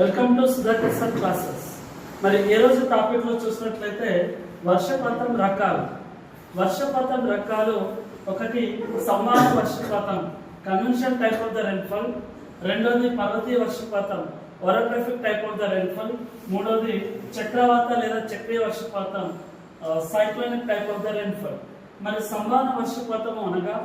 Welcome to Sudhakar classes మరి ఏ రోజు టాపిక్లో చూసినట్లయితే వర్షపాతం రకాలు. వర్షపాతం రకాలు ఒకటి సమాన వర్షపాతం convention type of the rainfall రెండోది పర్వతీయ వర్షపాతం orographic type of the rainfall మూడోది చక్రవాత లేదా చక్రీయ వర్షపాతం cyclonic type of the rainfall మరి సమాన వర్షపాతం అనగా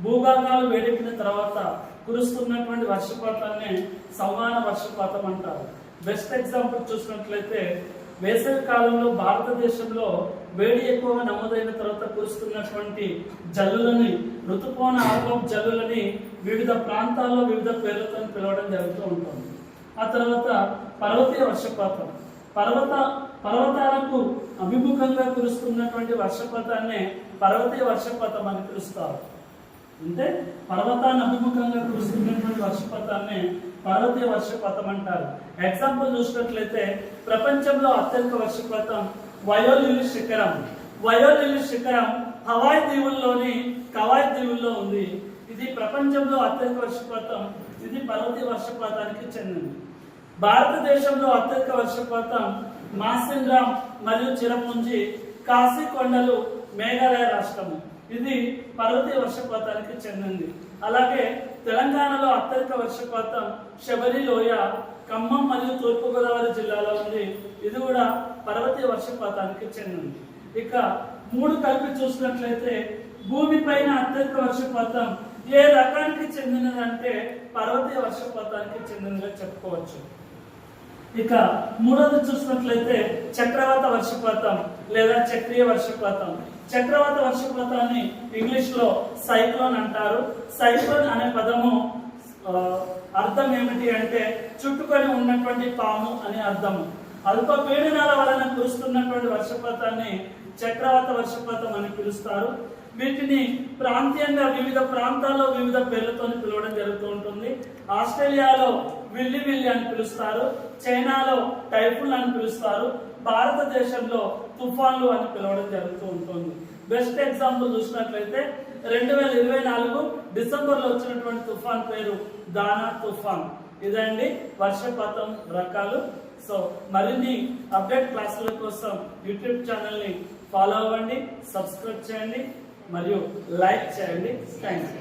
భూభాగాలు వేడెక్కిన తర్వాత కురుస్తున్నటువంటి వర్షపాతాన్ని సంవాన వర్షపాతం అంటారు. బెస్ట్ ఎగ్జాంపుల్ చూసినట్లయితే వేసవి కాలంలో భారతదేశంలో వేడి ఎక్కువగా నమోదైన తర్వాత కురుస్తున్నటువంటి జల్లులని ఋతుపవన ఆల్బమ్ జల్లులని వివిధ ప్రాంతాల్లో వివిధ పేర్లతో పిలవడం జరుగుతూ ఉంటుంది. ఆ తర్వాత పర్వతీయ వర్షపాతం. పర్వత పర్వతాలకు అభిముఖంగా కురుస్తున్నటువంటి వర్షపాతాన్ని పర్వతీయ వర్షపాతం అని పిలుస్తారు. అంటే పర్వతాన్ని అభిముఖంగా కురుస్తున్నటువంటి వర్షపాతాన్ని పర్వతీయ వర్షపాతం అంటారు. ఎగ్జాంపుల్ చూసినట్లయితే ప్రపంచంలో అత్యధిక వర్షపాతం వయోలిలి శిఖరం. వయోలిలి శిఖరం హవాయ్ దీవుల్లోని కవాయ్ దీవుల్లో ఉంది. ఇది ప్రపంచంలో అత్యధిక వర్షపాతం ఇది పర్వతీయ వర్షపాతానికి చెందింది. భారతదేశంలో అత్యధిక వర్షపాతం మాసింగ్రామ్ మరియు చిరపుంజి కాశీ కొండలు మేఘాలయ రాష్ట్రము. ఇది పర్వతీయ వర్షపాతానికి చెందింది. అలాగే తెలంగాణలో అత్యధిక వర్షపాతం శబరి లోయ ఖమ్మం మరియు తూర్పుగోదావరి జిల్లాలో ఉంది. ఇది కూడా పర్వతీయ వర్షపాతానికి చెందింది. ఇక మూడు కలిపి చూసినట్లయితే భూమిపైన అత్యధిక వర్షపాతం ఏ రకానికి చెందినదంటే పర్వతీయ వర్షపాతానికి చెందినదిగా చెప్పుకోవచ్చు. ఇక మూడోది చూసినట్లయితే చక్రవాత వర్షపాతం లేదా చక్రీయ వర్షపాతం. చక్రవాత వర్షపాతాన్ని ఇంగ్లీష్లో సైక్లోన్ అంటారు. సైక్లోన్ అనే పదము అర్థం ఏమిటి అంటే చుట్టుకొని ఉన్నటువంటి పాము అనే అర్థము అల్ప పీడనాల వలన కురుస్తున్నటువంటి వర్షపాతాన్ని చక్రవాత వర్షపాతం అని పిలుస్తారు. వీటిని ప్రాంతీయంగా వివిధ ప్రాంతాల్లో వివిధ పేర్లతో పిలవడం జరుగుతూ ఉంటుంది. ఆస్ట్రేలియాలో విల్లి విల్లి అని పిలుస్తారు. చైనాలో టైఫున్ అని పిలుస్తారు. భారతదేశంలో తుఫాన్లు అని పిలవడం జరుగుతూ ఉంటుంది. బెస్ట్ ఎగ్జాంపుల్ చూసినట్లయితే రెండు వేల ఇరవై నాలుగు డిసెంబర్లో వచ్చినటువంటి తుఫాన్ పేరు దానా తుఫాన్. ఇదండి వర్షపాతం రకాలు. సో మరిన్ని అప్డేట్ క్లాసుల కోసం యూట్యూబ్ ఛానల్ని ఫాలో అవ్వండి సబ్స్క్రైబ్ చేయండి. మరియు లైక్ చేయండి. Thank you